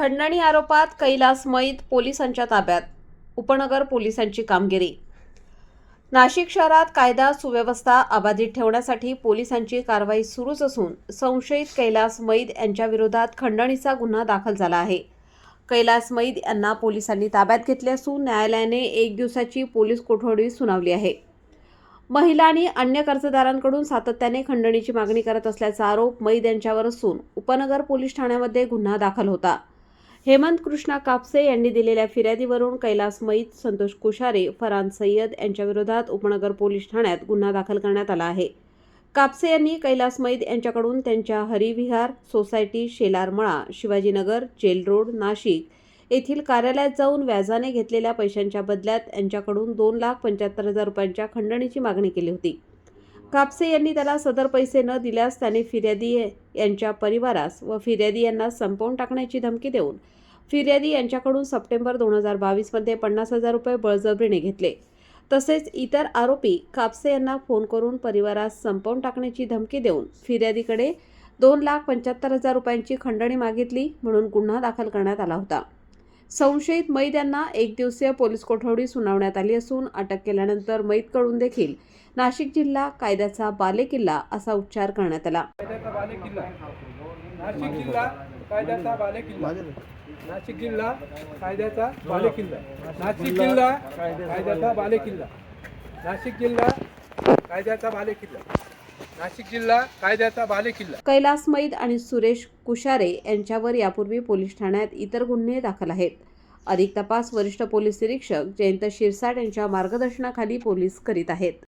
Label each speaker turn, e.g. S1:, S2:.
S1: खंडणी आरोपात कैलास मैत पोलिसांच्या ताब्यात. उपनगर पोलिसांची कामगिरी. नाशिक शहरात कायदा सुव्यवस्था अबाधित ठेवण्यासाठी पोलिसांची कारवाई सुरूच असून संशयित कैलास मैद यांच्याविरोधात खंडणीचा गुन्हा दाखल झाला आहे. कैलास मैद यांना पोलिसांनी ताब्यात घेतले असून न्यायालयाने एक दिवसाची पोलीस कोठडी सुनावली आहे. महिला आणि अन्य कर्जदारांकडून सातत्याने खंडणीची मागणी करत असल्याचा आरोप मैद यांच्यावर असून उपनगर पोलीस ठाण्यामध्ये गुन्हा दाखल होता. हेमंत कृष्णा कापसे यांनी दिलेल्या फिर्यादीवरून कैलास मैत संतोष कुशारे फरान सय्यद यांच्याविरोधात उपनगर पोलीस ठाण्यात गुन्हा दाखल करण्यात आला आहे. कापसे यांनी कैलास मैद यांच्याकडून त्यांच्या Harivihar society Shelarmala Shivajinagar jail road Nashik येथील कार्यालयात जाऊन व्याजाने घेतलेल्या पैशांच्या बदल्यात यांच्याकडून दोन लाख पंच्याहत्तर हजार रुपयांच्या खंडणीची मागणी केली होती. कापसे यांनी त्याला सदर पैसे न दिल्यास त्याने फिर्यादी यांच्या परिवारास व फिर्यादी यांना संपवून टाकण्याची धमकी देऊन फिर्यादी यांच्याकडून सप्टेंबर दोन हजार बावीसमध्ये पन्नास हजार रुपये बळजबरीने घेतले. तसेच इतर आरोपी कापसे यांना फोन करून परिवारास संपवून टाकण्याची धमकी देऊन फिर्यादीकडे दोन लाख पंच्याहत्तर हजार रुपयांची खंडणी मागितली म्हणून गुन्हा दाखल करण्यात आला होता. संशयित मैद यांना एक दिवसीय पोलीस कोठडी सुनावण्यात आली असून अटक केल्यानंतर मैदकडून देखील नाशिक जिल्हा कायद्याचा बालेकिल्ला असा उच्चार करण्यात आला.
S2: नाशिक जिल्हा कायद्याचा बालेकिल्ला. नाशिक जिल्हा कायद्याचा बालेकिल्ला. नाशिक जिल्हा कायद्याचा बालेकिल्ला. नाशिक जिल्हा कायद्याचा बालेकिल्ला. नाशिक जिल्हा कायद्याचा बालेकिल्ला
S1: कैलास मैद आणि सुरेश कुशारे यांच्यावर यापूर्वी पोलीस ठाण्यात इतर गुन्हे दाखल आहेत. अधिक तपास वरिष्ठ पोलीस निरीक्षक जयंत शिरसाट यांच्या मार्गदर्शनाखाली पोलीस करीत आहेत.